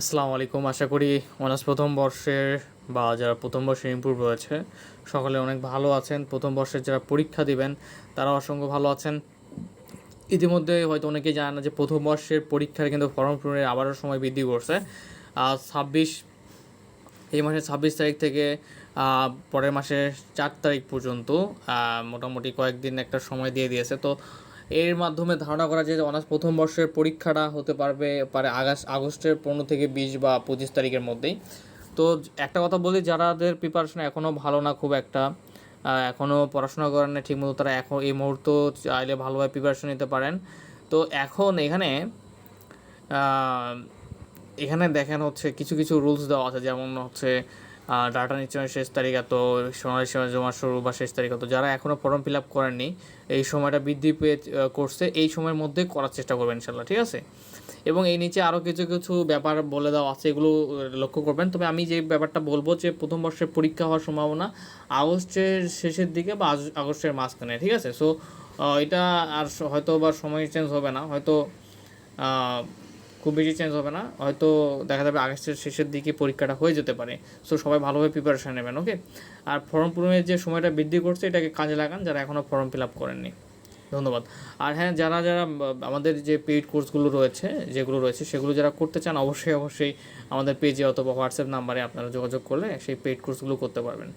আসসালামু আলাইকুম। আশা করি অনার্স প্রথম বর্ষের বা যারা প্রথম বর্ষে ইম্প্রুভ রয়েছে, সকলে অনেক ভালো আছেন। প্রথম বর্ষের যারা পরীক্ষা দিবেন তারা অসংখ্য ভালো আছেন। ইতিমধ্যে হয়তো অনেকেই জানেন না যে প্রথম বর্ষের পরীক্ষার কিন্তু ফর্ম পূরণের আবারও সময় বৃদ্ধি করছে। ছাব্বিশ, এই মাসের ছাব্বিশ তারিখ থেকে পরের মাসের চার তারিখ পর্যন্ত মোটামুটি কয়েকদিন একটা সময় দিয়ে দিয়েছে। তো এর মাধ্যমে ধারণা করা যায় যে অনার্স প্রথম বর্ষের পরীক্ষাটা হতে পারবে পারে আগস্ট, আগস্টের পনেরো থেকে বিশ বা পঁচিশ তারিখের মধ্যেই। তো একটা কথা বলি, যারাদের প্রিপারেশন এখনও ভালো না খুব একটা এখনও পড়াশোনা করেন না ঠিকমতো, তারা এখন এই মুহূর্ত চাইলে ভালোভাবে প্রিপারেশন নিতে পারেন। তো এখন এখানে এখানে দেখেন হচ্ছে কিছু কিছু রুলস দেওয়া আছে, যেমন হচ্ছে ডাটা নিশ্চয় শেষ তারিখ এত, সোনালী সময় জমা শুরু বা শেষ তারিখ এত। যারা এখনও ফর্ম ফিল আপ করেননি, এই সময়টা বৃদ্ধি পেয়ে করছে, এই সময়ের মধ্যে করার চেষ্টা করবেন ইনশাল্লাহ ঠিক আছে? এবং এই নিচে আরও কিছু কিছু ব্যাপার বলে দেওয়া আছে, এগুলো লক্ষ্য করবেন। তবে আমি যে ব্যাপারটা বলব যে প্রথম বর্ষের পরীক্ষা হওয়ার সম্ভাবনা আগস্টের শেষের দিকে বা আগস্টের মাঝখানে, ঠিক আছে? সো এটা আর হয়তো বা সময় চেঞ্জ হবে না, হয়তো খুব বেশি চেঞ্জ হবে না। হয়তো দেখা যাবে আগস্টের শেষের দিকে পরীক্ষাটা হয়ে যেতে পারে। সো সবাই ভালোভাবে প্রিপারেশন নেবেন ওকে আর ফর্ম পূরণের যে সময়টা বৃদ্ধি করছে, এটাকে কাজে লাগান যারা এখনও ফর্ম ফিল আপ করেননি। ধন্যবাদ। আর হ্যাঁ যারা যারা আমাদের যে পেইড কোর্সগুলো রয়েছে, যেগুলো রয়েছে, সেগুলো যারা করতে চান, অবশ্যই অবশ্যই আমাদের পেজে অথবা হোয়াটসঅ্যাপ নাম্বারে আপনারা যোগাযোগ করলে সেই পেইড কোর্সগুলো করতে পারবেন।